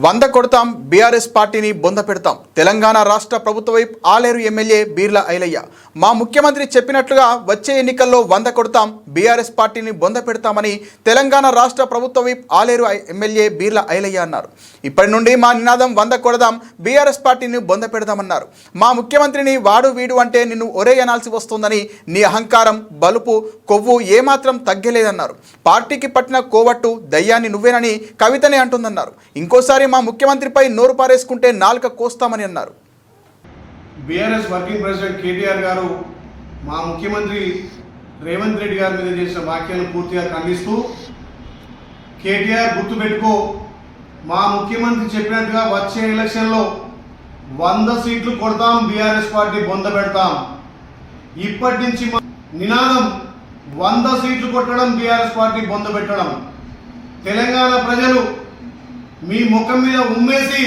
వంద కొడతాం బీఆర్ఎస్ పార్టీని బొంద పెడతాం. తెలంగాణ రాష్ట్ర ప్రభుత్వ వైపు ఆలేరు ఎమ్మెల్యే బీర్ల ఐలయ్య. మా ముఖ్యమంత్రి చెప్పినట్లుగా వచ్చే ఎన్నికల్లో వంద కొడతాం బీఆర్ఎస్ పార్టీని బొంద పెడతామని తెలంగాణ రాష్ట్ర ప్రభుత్వ వైపు ఆలేరు ఐ- ఎమ్మెల్యే బీర్ల ఐలయ్య అన్నారు. ఇప్పటి నుండి మా నినాదం వంద కొడదాం బీఆర్ఎస్ పార్టీని బొంద పెడదామన్నారు. మా ముఖ్యమంత్రిని వాడు వీడు అంటే నిన్ను ఒరే అనాల్సి వస్తుందని నీ అహంకారం బలుపు కొవ్వు ఏమాత్రం తగ్గలేదన్నారు. పార్టీకి పట్టిన కోవట్టు దయ్యాన్ని నువ్వేనని కవితనే అంటుందన్నారు. ఇంకోసారి మా ముఖ్యమంత్రిపై నోరు పారేసుకుంటే నాలుక కోస్తామని అన్నారు. బీఆర్ఎస్ వర్కింగ్ ప్రెసిడెంట్ కేటీఆర్ గారు మా ముఖ్యమంత్రి రేవంత్ రెడ్డి గారి మీద చేసిన వ్యాఖ్యలను పూర్తిగా ఖండిస్తూ కేటీఆర్ గుర్తుపెట్టుకో మా ముఖ్యమంత్రి చెప్పినట్టుగా వచ్చే ఎలక్షన్లో వంద సీట్లు కొడతాం బీఆర్ఎస్ పార్టీ బొంద పెడతాం. ఇప్పటి నుంచి నినాదం వంద సీట్లు కొట్టడం బీఆర్ఎస్ పార్టీ బొంద పెట్టడం. తెలంగాణ ప్రజలు మీ ముఖం మీద ఉమ్మేసి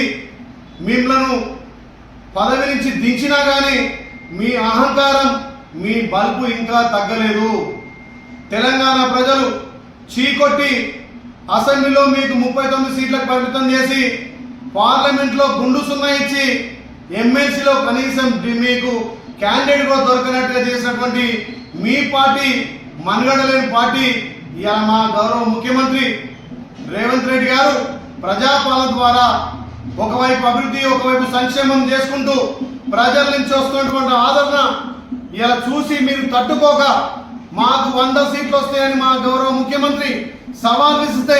మిమ్మలను పదవి నుంచి దించినా కానీ మీ అహంకారం మీ బల్పు ఇంకా తగ్గలేదు. తెలంగాణ ప్రజలు చీకొట్టి అసెంబ్లీలో మీకు ముప్పై తొమ్మిది సీట్లకు పరిమితం చేసి పార్లమెంట్లో గుండు సున్నా ఇచ్చి ఎమ్మెల్సీలో కనీసం మీకు క్యాండిడేట్ కూడా దొరకనట్టుగా చేసినటువంటి మీ పార్టీ మనుగడలేని పార్టీ ఇలా మా గౌరవ ముఖ్యమంత్రి రేవంత్ రెడ్డి గారు ప్రజాపాలన ద్వారా ఒకవైపు అభివృద్ధి ఒకవైపు సంక్షేమం చేసుకుంటూ ప్రజల నుంచి వస్తున్నటువంటి ఆదరణ ఇలా చూసి మీరు తట్టుకోక మాకు వంద సీట్లు వస్తాయని మా గౌరవ ముఖ్యమంత్రి సవాల్ ఇస్తే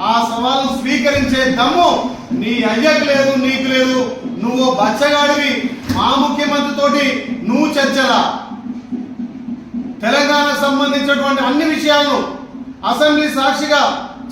ఆ సవాల్ స్వీకరించే దమ్ము నీ అయ్యకు లేదు నీకు లేదు. నువ్వు బచ్చగాడివి. మా ముఖ్యమంత్రి తోటి నువ్వు చర్చలా. తెలంగాణకు సంబంధించినటువంటి అన్ని విషయాలను అసెంబ్లీ సాక్షిగా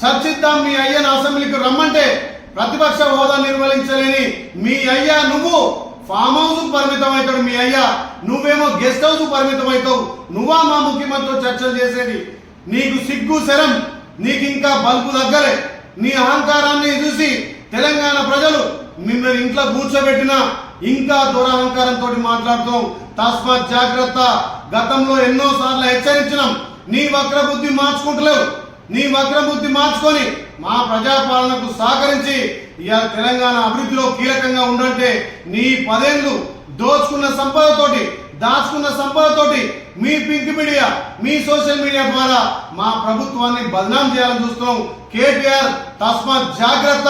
చర్చిద్దాం మీ అయ్యను అసెంబ్లీకి రమ్మంటే ప్రతిపక్ష హోదా నిర్వహించలేని మీ అయ్యా నువ్వు. ఫామ్ హౌస్ పరిమితం అవుతాడు మీ అయ్యా. నువ్వేమో గెస్ట్ హౌస్ పరిమితం అవుతావు నువ్వా మా ముఖ్యమంత్రితో చర్చలు చేసేది? నీకు సిగ్గు శరం నీకు ఇంకా బల్బు దగ్గరే నీ అహంకారాన్ని చూసి తెలంగాణ ప్రజలు మిమ్మల్ని ఇంట్లో కూర్చోబెట్టినా ఇంకా దురహంకారంతో మాట్లాడుతాం తస్మాత్ జాగ్రత్త. గతంలో ఎన్నో సార్లు హెచ్చరించినాం. నీ వక్రబుద్ధి మార్చుకుంటలేవు. నీ వక్రబుద్ధి మార్చుకొని మా ప్రజాపాలనకు సహకరించి ఇవాళ తెలంగాణ అభివృద్ధిలో కీలకంగా ఉండంటే నీ పదేళ్ళు దోచుకున్న సంపదతోటి దాచుకున్న సంపదతోటి మీ పింక్ మీడియా మీ సోషల్ మీడియా ద్వారా మా ప్రభుత్వాన్ని బదనాం చేయాలని చూస్తున్నాం. కేటీఆర్ తస్మాత్ జాగ్రత్త.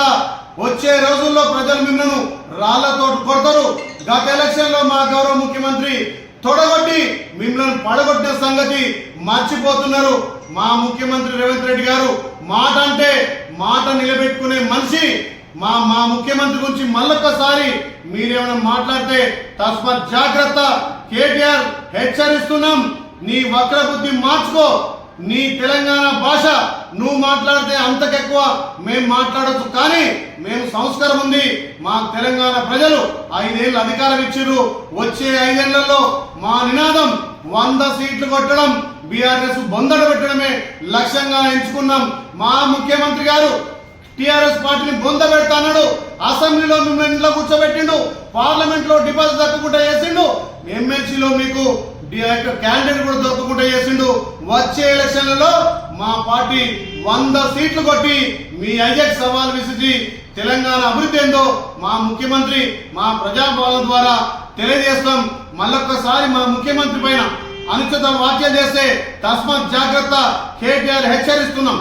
వచ్చే రోజుల్లో ప్రజలు మిమ్మల్ని రాళ్ళతో కొడతారు. గత ఎలక్షన్లో మా గౌరవ ముఖ్యమంత్రి తొడగొట్టి మిమ్మల్ని పడగొట్టిన సంగతి మర్చిపోతున్నారు. మా ముఖ్యమంత్రి రేవంత్ రెడ్డి గారు మాట అంటే మాట నిలబెట్టుకునే మనిషి. మా మా ముఖ్యమంత్రి గురించి మళ్ళొక్కసారి మీరేమైనా మాట్లాడితే తస్మాత్ జాగ్రత్త. కేటీఆర్ హెచ్చరిస్తున్నాం. నీ వక్ర బుద్ధి మార్చుకో. నీ తెలంగాణ భాష నువ్వు మాట్లాడితే అంతకెక్కువ మేము మాట్లాడచ్చు. కానీ మేము సంస్కారం ఉంది. మా తెలంగాణ ప్రజలు ఐదేళ్ళు అధికారం ఇచ్చిర్రు. వచ్చే ఐదేళ్ళలో మా నినాదం వంద సీట్లు కొట్టడం బీఆర్ఎస్ బొందడ పెట్టడమే లక్ష్యంగా ఎంచుకున్నాం. మా ముఖ్యమంత్రి గారు టిఆర్ఎస్ పార్టీని బొంద పెడతాడు అసెంబ్లీలో మిమ్మల్ని ఇంట్లో కూర్చోబెట్టిండు. పార్లమెంట్లో డిపాజిట్ తక్కువ చేసిండు. ఎమ్మెల్సీలో మీకు క్యాండిడేట్ కూడా దొరకకుండా చేసిండు. వచ్చే ఎలక్షన్లలో మా పార్టీ వంద సీట్లు కొట్టి మీ అయ్యకు సవాల్ విసిచి తెలంగాణ అభివృద్ధి ఏందో మా ముఖ్యమంత్రి మా ప్రజాపాలన ద్వారా తెలియజేస్తాం. మళ్ళొక్కసారి మా ముఖ్యమంత్రి పైన అనుచిత వ్యాఖ్యలు చేస్తే తస్మాత్ జాగ్రత్త కేటీఆర్ హెచ్చరిస్తున్నాం.